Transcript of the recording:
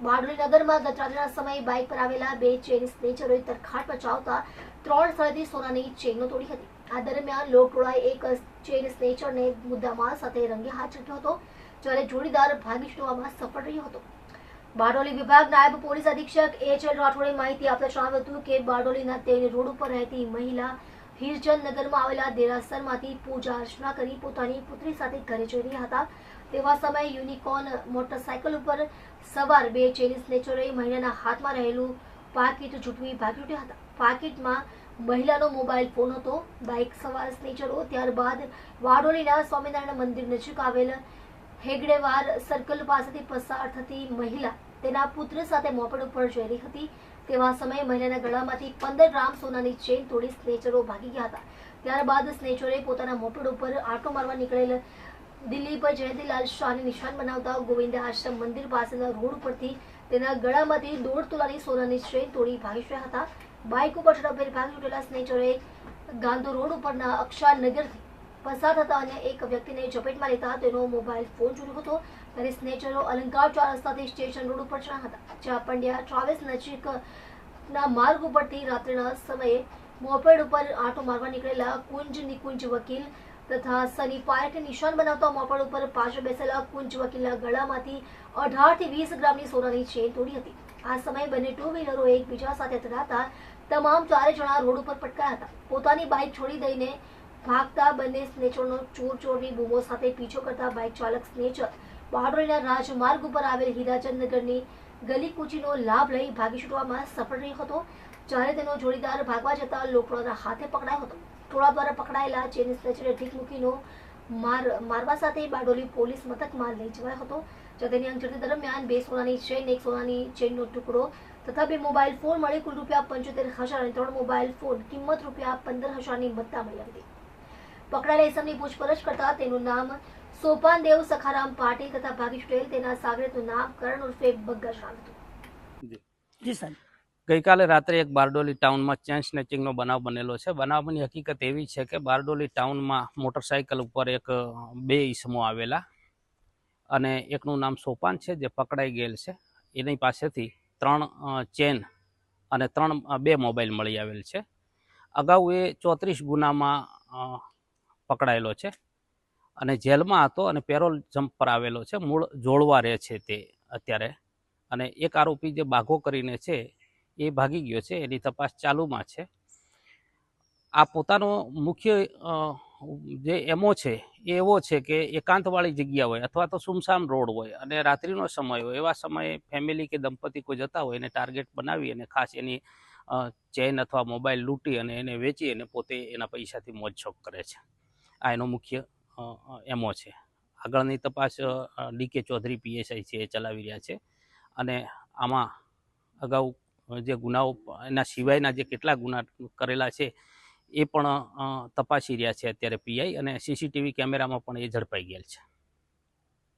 બારડોલી નગરમાં ગત રાત્રિના સમયે બાઇક પર આવેલા બે ચેન સ્નેચરોએ તરખાટ મચાવતા ત્રણ સ્થળેથી સોનાની ચેનો તોડી હતી. આ દરમિયાન લોકટોળાએ એક ચેન સ્નેચરને મુદ્દામાલ સાથે રંગે હાથ ઝડપ્યો હતો, જ્યારે જોડીદાર ભાગી છૂટવામાં સફળ રહ્યો હતો. બારડોલી વિભાગ નાયબ પોલીસ અધિક્ષક એચ એલ રાઠોડે માહિતી આપતા જણાવ્યું હતું કે બારડોલીના તેલ રોડ ઉપર રહેતી મહિલા હિરચંદ નગરમાં આવેલા દેરાસરમાંથી પૂજા અર્ચના કરી પોતાની પુત્રી સાથે ઘરે જઈ રહ્યા હતા. તેવા સમયે યુનિકોર્ન મોટરસાયકલ ઉપર સવાર બે ચેનીસ નેચરોએ મહિલાના હાથમાં રહેલું પાકીટ ઝૂંટવી ભાગી ઉઠ્યા હતા. પાકીટમાં મહિલાનો મોબાઈલ ફોન હતો, બાઇક સવાર સ્નેચરો, ત્યારબાદ વાડોલીના સ્વામિનારાયણ મંદિર નજીક આવેલ હેગડેવાર સર્કલ પાસેથી પસાર થતી મહિલા તેના પુત્ર સાથે મોપેડ ઉપર જઈ રહી હતી. તેવા સમયે મહિલાના ગળામાંથી પંદર ગ્રામ સોનાની ચેન તોડી સ્નેચરો ભાગી ગયા હતા. ત્યારબાદ સ્નેચરોએ પોતાના મોપેડ ઉપર આંટો મારવા નીકળેલ દિલ્હી પર જયંતિલાલ શાહને નિશાન બનાવતા ગોવિંદ આશ્રમ મંદિર પાસેના રોડ ઉપરથી તેના ગળામાંથી દોઢ તોલાની સોનાની ચેન તોડી ભાગી ગયા હતા. બાઇક ઉપર ઝડપભેર ભાગી ઉઠેલા સ્નેચરોએ ગાંધો રોડ ઉપરના અક્ષાનગરથી પસાર થતા અને એક વ્યક્તિને ઝપેટમાં લેતા તેનો મોબાઈલ ફોન ચોર્યો હતો. ત્યારે સ્નેચરો અલંકાર ચાર રસ્તાથી સ્ટેશન રોડ ઉપર ચડ્યા હતા. જ્યાં પંડ્યા ટ્રાવેલ્સ નજીકના માર્ગ ઉપરથી રાત્રિના સમયે મોપેડ ઉપર આંટો મારવા નીકળેલા કુંજ નિકુંજ વકીલ તથા સની પાર્કને નિશાન બનાવતા મોપડ ઉપર પાછળ બેસેલા કુંજ વકીલના ગળામાંથી અઢારથી વીસ ગ્રામની સોનાની ચેન તોડી હતી. આ સમયે બંને ટુ વ્હીલરો એકબીજા સાથે અથડાતા તમામ ચારે જણા રોડ ઉપર પટકાયા હતા. પોતાની બાઇક છોડી દઈને ભાગતા બંને સ્નેચરનો ચોર ચોરની બૂમો સાથે પીછો કરતા બાઇક ચાલક સ્નેચર બારડોલીના રાજમાર્ગ ઉપર આવેલ હીરાચંદનગરની ગલી કૂચીનો લાભ લઈ ભાગી છૂટવામાં સફળ રહ્યો હતો, જ્યારે તેનો જોડીદાર ભાગવા જતા લોકડાના હાથે પકડાયો હતો. ટોળા દ્વારા પકડાયેલા ચેન સ્નેચરે ઢીક મૂકીનો માર મારવા સાથે બારડોલી પોલીસ મથકમાં લઈ જવાયો હતો. જ્યાં તેની અંગઝડતી દરમિયાન બે સોનાની ચેન એક સોનાની ચેનનો ટુકડો તથા બે મોબાઈલ ફોન મળી કુલ રૂપિયા પંચોતેર હજાર અને ત્રણ મોબાઈલ ફોન. કિંમત રૂપિયા પંદર હજારની મત્તા મળી હતી. પકડાયેલા ઇસમની પૂછપરછ કરતા તેનું નામ સોપાન દેવ સખારામ પાટીલ તથા ભાગી છૂટેલ તેના સાગરેતનું નામ કરણ ઉર્ફે બગ્ગર જણાવ્યું હતું જી સાહેબ. ગઈકાલે રાત્રે એક બારડોલી ટાઉનમાં ચેન સ્નેચિંગનો બનાવ બનેલો છે. બનાવની હકીકત એવી છે કે બારડોલી ટાઉનમાં મોટરસાઇકલ ઉપર એક બે ઈસમો આવેલા અને એકનું નામ સોપાન છે જે પકડાઈ ગયેલ છે. એની પાસેથી ત્રણ ચેન અને ત્રણ બે મોબાઈલ મળી આવેલ છે. અગાઉ એ ચોત્રીસ ગુનામાં પકડાયેલો છે અને જેલમાં હતો અને પેરોલ જમ્પ પર આવેલો છે. મૂળ જોડવા રહે છે તે અત્યારે અને એક આરોપી જે બાઘો કરીને છે એ ભાગી ગયો છે, એની તપાસ ચાલુમાં છે. આ પોતાનો મુખ્ય જે એમો છે, એ એવો છે કે એકાંતવાળી જગ્યા હોય અથવા તો સુમસામ રોડ હોય અને રાત્રિનો સમય હોય, એવા સમયે ફેમિલી કે દંપતી કોઈ જતા હોય એને ટાર્ગેટ બનાવી અને ખાસ એની ચેન અથવા મોબાઈલ લૂંટી અને એને વેચી અને પોતે એના પૈસાથી મોજશોખ કરે છે. આ એનો મુખ્ય એમો છે. આગળની તપાસ ડીકે ચૌધરી પીએસઆઈ છે એ ચલાવી રહ્યા છે અને આમાં અગાઉ જે ગુનાઓ એના સિવાયના જે કેટલા ગુના કરેલા છે, એ પણ તપાસી રહ્યા છે અત્યારે પીઆઈ અને સીસીટીવી કેમેરામાં પણ એ ઝડપાઈ ગયેલ છે.